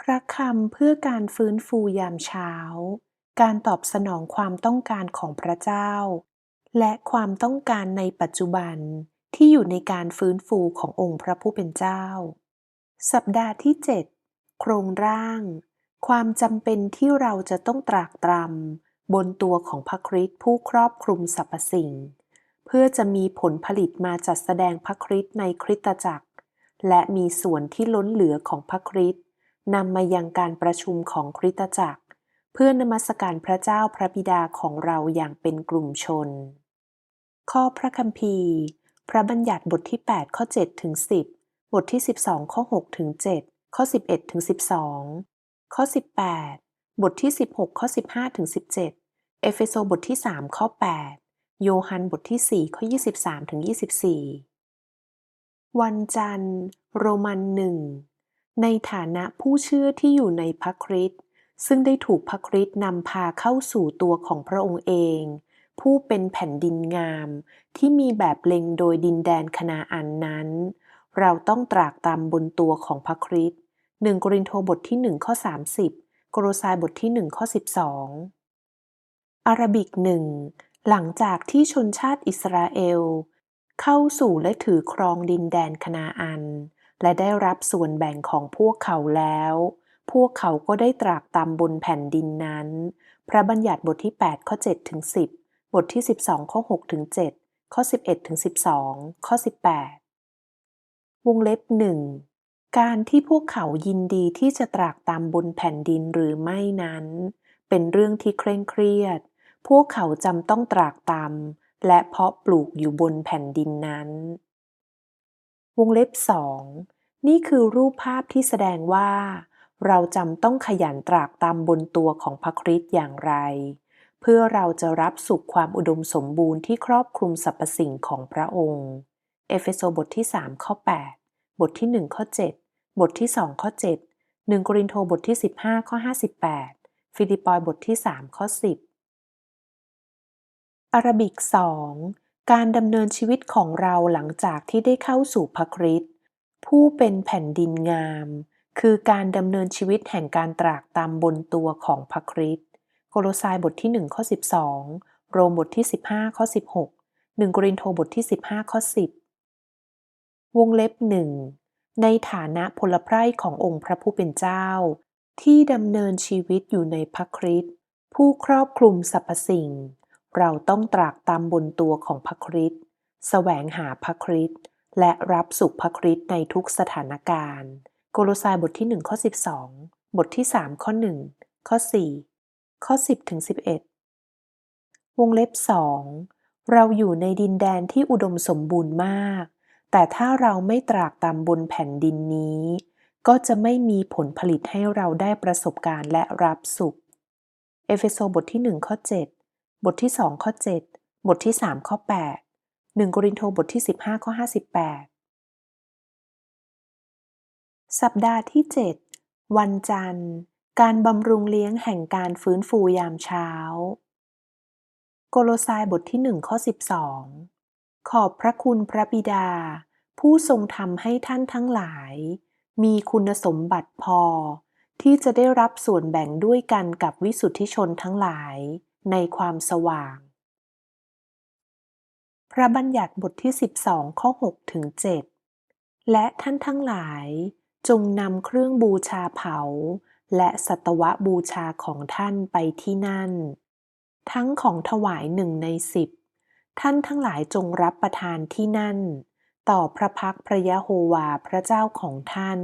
พระคำเพื่อการฟื้นฟูยามเช้า การตอบสนองความต้องการของพระเจ้า และความต้องการในปัจจุบันที่อยู่ในการฟื้นฟูขององค์พระผู้เป็นเจ้า สัปดาห์ที่ 7 โครงร่าง ความจำเป็นที่เราจะต้องตรากตรำบนตัวของพระคริสต์ผู้ครอบคลุมสรรพสิ่ง เพื่อจะมีผลผลิตมาจัดแสดงพระคริสต์ในคริสตจักร และมีส่วนที่ล้นเหลือของพระคริสต์ นำมายังการประชุมของคริสตจักร เพื่อนมัสการพระเจ้าพระบิดาของเราอย่างเป็นกลุ่มชน ข้อพระคัมภีร์ พระบัญญัติบทที่ 8 ข้อ7ถึง10 บทที่ 12 ข้อ6ถึง7ข้อ 11ถึง12 ข้อ 18 บทที่ 16 ข้อ 15ถึง17 เอเฟโซบทที่ 3 ข้อ 8 โยฮันบทที่ 4 ข้อ 23ถึง24 วันจันทร์ โรมันหนึ่ง ในฐานะผู้เชื่อที่อยู่ในพระคริสต์ซึ่งได้ถูกพระคริสต์นำพาเข้าสู่ตัวของพระองค์เอง ผู้เป็นแผ่นดินงาม ที่มีแบบเล็งโดยดินแดนคณาอันนั้น เราต้องตรากตามบนตัวของพระคริสต์หนึ่งกรินโทบทที่หนึ่งข้อ30 โกโรซายบทที่หนึ่งข้อ12 อาราบิกหนึ่งหลังจากที่ชนชาติอิสราเอล เข้าสู่และถือครองดินแดนคณาอัน และได้รับส่วนแบ่งของพวกเขาแล้ว พวกเขาก็ได้ตรากตามบนแผ่นดินนั้น พระบัญญัติบทที่ 8 ข้อ7ถึง10 บทที่ 12 ข้อ6ถึง7ข้อ 11ถึง12 ข้อ 18 วงเล็บหนึ่งการที่พวกเขายินดีที่จะตรากตามบนแผ่นดินหรือไม่นั้น เป็นเรื่องที่เคร่งเครียด พวกเขาจำต้องตรากตามและเพาะปลูกอยู่บนแผ่นดินนั้นวงเล็บสอง นี่คือรูปภาพที่แสดงว่า เราจำต้องขยันตรากตามบนตัวของพระคริสต์อย่างไร เพื่อเราจะรับสุขความอุดมสมบูรณ์ที่ครอบคลุมสรรพสิ่งของพระองค์ เอเฟโซบทที่ 3 ข้อ 8 บทที่ 1 ข้อ 7 บทที่ 2 ข้อ 7 1 กรินโทบทที่ 15 ข้อ 58 ฟิลิปปอยบทที่ 3 ข้อ 10 อาราบิก 2 การดำเนินชีวิตของเราหลังจากที่ได้เข้าสู่พระคริสต์ ผู้เป็นแผ่นดินงาม คือการดำเนินชีวิตแห่งการตรากตามบนตัวของพระคริสต์โคโลซายบทที่ 1 ข้อ 12 โรมบทที่ 15 ข้อ 16 1กรินโทบทที่ 15 ข้อ 10 วงเล็บหนึ่งในฐานะพลไพร่ขององค์พระผู้เป็นเจ้า ที่ดำเนินชีวิตอยู่ในพระคริสต์ผู้ครอบคลุมสรรพสิ่ง เราต้องตรากตามบนตัวของพระคริสต์แสวงหาพระคริสต์ และรับสุขพระคริสต์ในทุกสถานการณ์ โกโลซายบทที่ 1 ข้อ 12 บทที่ 3 ข้อ 1 ข้อ 4 ข้อ 10ถึง11 วงเล็บ 2 เราอยู่ในดินแดนที่อุดมสมบูรณ์มาก แต่ถ้าเราไม่ตรากตามบนแผ่นดินนี้ ก็จะไม่มีผลผลิตให้เราได้ประสบการณ์และรับสุข เอเฟโซบทที่ 1 ข้อ 7 บทที่ 2 ข้อ 7 บทที่ 3 ข้อ 8 1 โกรินโทบทที่ 15 ข้อ 58 สัปดาห์ที่ 7 วันจันทร์ การบำรุงเลี้ยงแห่งการฟื้นฟูยามเช้า โกโลซายบทที่ 1 ข้อ 12 ขอบพระคุณพระบิดา ผู้ทรงทำให้ท่านทั้งหลาย มีคุณสมบัติพอ ที่จะได้รับส่วนแบ่งด้วยกันกับวิสุทธิชนทั้งหลาย ในความสว่าง พระบัญญัติบทที่ 12 ข้อ6ถึง7และท่านทั้งหลายจงนำเครื่องบูชาเผา และสัตวบูชาของท่านไปที่นั่น ทั้งของถวายหนึ่งในสิบท่านทั้งหลายจงรับประทานที่นั่น ต่อพระพักพระยะโฮวาพระเจ้าของท่าน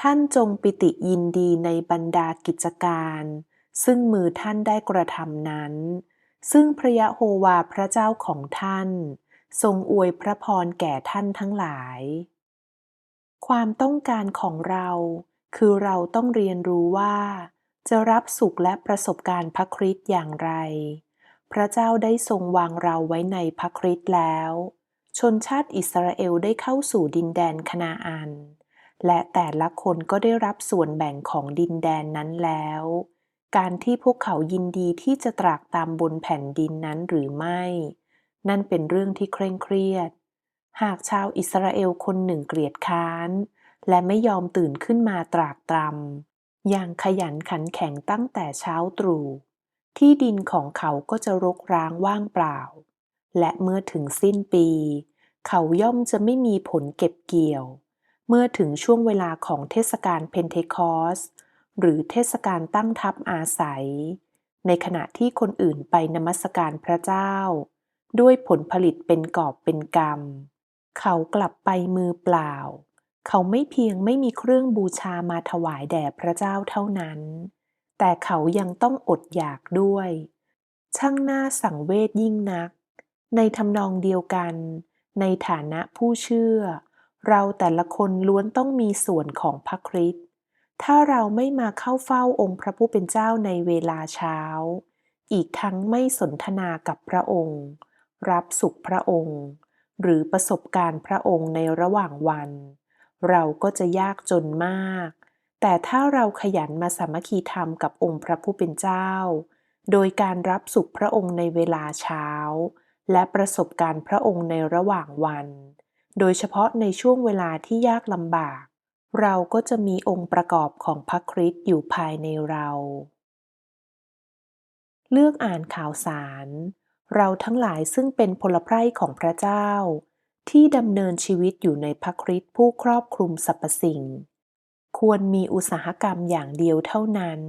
ท่านจงปิติยินดีในบรรดากิจการ ซึ่งมือท่านได้กระทำนั้น ซึ่งพระยะโฮวาพระเจ้าของท่าน ทรงอวยพระพรแก่ท่านทั้งหลาย ความต้องการของเราคือเราต้องเรียนรู้ว่า จะรับสุขและประสบการณ์พระคริสต์อย่างไร พระเจ้าได้ทรงวางเราไว้ในพระคริสต์แล้ว ชนชาติอิสราเอลได้เข้าสู่ดินแดนคณาอัน และแต่ละคนก็ได้รับส่วนแบ่งของดินแดนนั้นแล้ว การที่พวกเขายินดีที่จะตรากตามบนแผ่นดินนั้นหรือไม่ นั่นเป็นเรื่องที่เคร่งเครียด หากชาวอิสราเอลคนหนึ่งเกลียดค้าน และไม่ยอมตื่นขึ้นมาตรากตรำอย่างขยันขันแข็งตั้งแต่เช้าตรู่ที่ดินของเขาก็จะรกร้างว่างเปล่า และเมื่อถึงสิ้นปี เขาย่อมจะไม่มีผลเก็บเกี่ยว เมื่อถึงช่วงเวลาของเทศกาลเพนเทคอส หรือเทศกาลตั้งทัพอาศัย ในขณะที่คนอื่นไปนมัสการพระเจ้า ด้วยผลผลิตเป็นกอบเป็นกรรม เขากลับไปมือเปล่า เขาไม่เพียงไม่มีเครื่องบูชามาถวายแด่พระเจ้าเท่านั้น แต่เขายังต้องอดอยากด้วย ช่างหน่าสังเวชยิ่งนัก ในทำนองเดียวกัน ในฐานะผู้เชื่อ เราแต่ละคนล้วนต้องมีส่วนของพระคริสต์ ถ้าเราไม่มาเข้าเฝ้าองค์พระผู้เป็นเจ้าในเวลาเช้า อีกทั้งไม่สนทนากับพระองค์ รับสุขพระองค์ หรือประสบการณ์พระองค์ในระหว่างวัน เราก็จะยากจนมาก แต่ถ้าเราขยันมาสามัคคีธรรมกับองค์พระผู้เป็นเจ้า โดยการรับสุขพระองค์ในเวลาเช้า และประสบการณ์พระองค์ในระหว่างวัน โดยเฉพาะในช่วงเวลาที่ยากลำบาก เราก็จะมีองค์ประกอบของพระคริสต์อยู่ภายในเรา เลือกอ่านข่าวสาร เราทั้งหลายซึ่งเป็นพลไพร่ของพระเจ้า ที่ดำเนินชีวิตอยู่ในพระคริสต์ผู้ครอบคลุมสรรพสิ่ง ควรมีอุตสาหกรรมอย่างเดียวเท่านั้น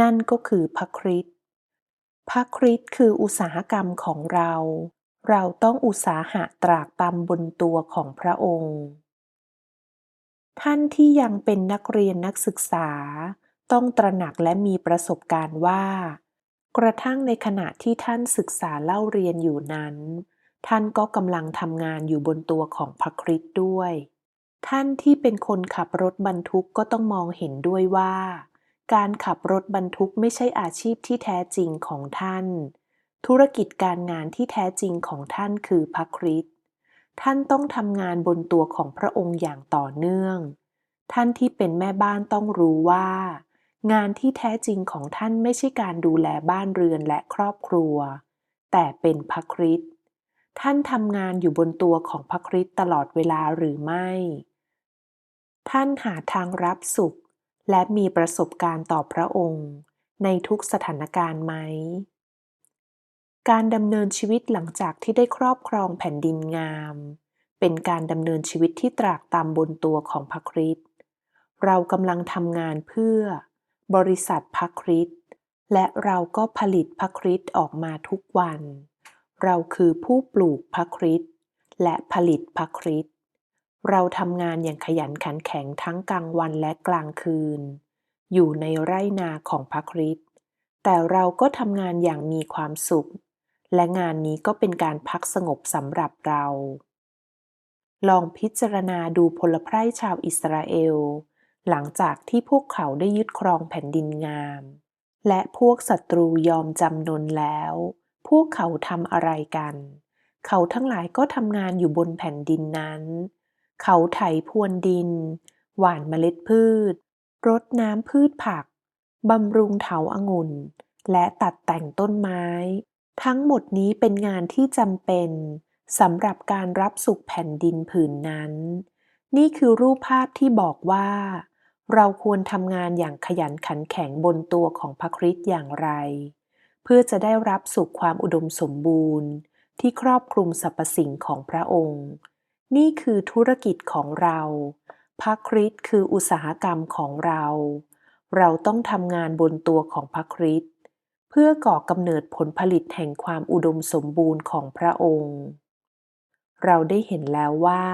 นั่นก็คือพระคริสต์พระคริสต์คืออุตสาหกรรมของเรา เราต้องอุตสาหะตรากตำบนตัวของพระองค์ ท่านที่ยังเป็นนักเรียนนักศึกษา ต้องตระหนักและมีประสบการณ์ว่า กระทั่งในขณะที่ท่านศึกษาเล่าเรียนอยู่นั้น ท่านก็กำลังทำงานอยู่บนตัวของพระคริสต์ด้วย ท่านที่เป็นคนขับรถบรรทุกก็ต้องมองเห็นด้วยว่า การขับรถบรรทุกไม่ใช่อาชีพที่แท้จริงของท่าน ธุรกิจการงานที่แท้จริงของท่านคือพระคริสต์ ท่านต้องทำงานบนตัวของพระองค์อย่างต่อเนื่อง ท่านที่เป็นแม่บ้านต้องรู้ว่า งานที่แท้จริงของท่านไม่ใช่การดูแลบ้านเรือนและครอบครัว แต่เป็นพระคริสต์ท่านทำงานอยู่บนตัวของพระคริสต์ตลอดเวลาหรือไม่ ท่านหาทางรับสุข และมีประสบการณ์ต่อพระองค์ ในทุกสถานการณ์ไหม การดำเนินชีวิตหลังจากที่ได้ครอบครองแผ่นดินงาม เป็นการดำเนินชีวิตที่ตรากตามบนตัวของพระคริสต์เรากำลังทำงานเพื่อ บริษัทพระคริสต์และเราก็ผลิตพระคริสต์ออกมาทุกวัน เราคือผู้ปลูกพระคริสต์และผลิตพระคริสต์เราทำงานอย่างขยันขันแข็งทั้งกลางวันและกลางคืน อยู่ในไร่นาของพระคริสต์แต่เราก็ทำงานอย่างมีความสุข และงานนี้ก็เป็นการพักสงบสำหรับเรา ลองพิจารณาดูพลไพร่ชาวอิสราเอล หลังจากที่พวกเขาได้ยึดครองแผ่นดินงาม และพวกศัตรูยอมจำนนแล้ว พวกเขาทำอะไรกัน เขาทั้งหลายก็ทำงานอยู่บนแผ่นดินนั้น เขาไถพรวนดิน หว่านเมล็ดพืช รดน้ำพืชผักบำรุงเถาองุ่น และตัดแต่งต้นไม้ ทั้งหมดนี้เป็นงานที่จำเป็นสำหรับการรับสุขแผ่นดินผืนนั้น นี่คือรูปภาพที่บอกว่า เราควรทำงานอย่างขยันขันแข็งบนตัวของพระคริสต์อย่างไร เพื่อจะได้รับสุขความอุดมสมบูรณ์ ที่ครอบคลุมสรรพสิ่งของพระองค์ นี่คือธุรกิจของเรา พระคริสต์คืออุตสาหกรรมของเรา เราต้องทำงานบนตัวของพระคริสต์ พื่อก่อกำเนิดผลผลิตแห่งความอุดมสมบูรณ์ของพระองค์ เราได้เห็นแล้วว่า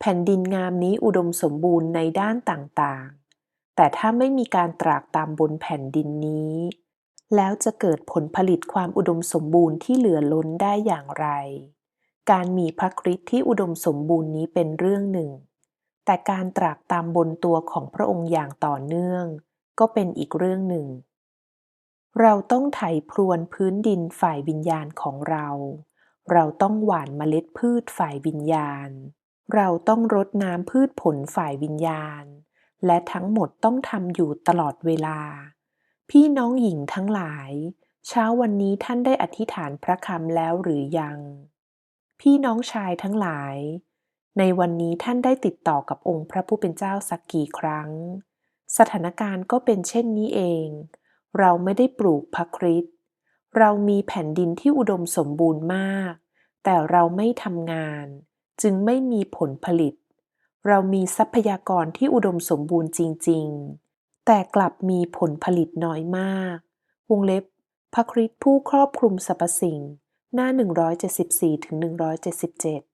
แผ่นดินงามนี้อุดมสมบูรณ์ในด้านต่างๆ แต่ถ้าไม่มีการตรากตามบนแผ่นดินนี้ แล้วจะเกิดผลผลิตความอุดมสมบูรณ์ที่เหลือล้นได้อย่างไร การมีพระคริสต์ที่อุดมสมบูรณ์นี้เป็นเรื่องหนึ่ง แต่การตรากตามบนตัวของพระองค์อย่างต่อเนื่อง ก็เป็นอีกเรื่องหนึ่ง เราต้องไถพรวนพื้นดินฝ่ายวิญญาณของเรา เราต้องหว่านเมล็ดพืชฝ่ายวิญญาณ เราต้องรดน้ำพืชผลฝ่ายวิญญาณ และทั้งหมดต้องทำอยู่ตลอดเวลา พี่น้องหญิงทั้งหลาย เช้าวันนี้ท่านได้อธิษฐานพระคำแล้วหรือยัง พี่น้องชายทั้งหลาย ในวันนี้ท่านได้ติดต่อกับองค์พระผู้เป็นเจ้าสักกี่ครั้ง สถานการณ์ก็เป็นเช่นนี้เอง เราไม่ได้ปลูกพระคริสต์เรามีแผ่นดินที่อุดมสมบูรณ์มาก แต่เราไม่ทำงาน จึงไม่มีผลผลิต เรามีทรัพยากรที่อุดมสมบูรณ์จริง ๆ แต่กลับมีผลผลิตน้อยมาก วงเล็บ พระคริสต์ผู้ครอบคลุมสรรพสิ่ง หน้า 174-177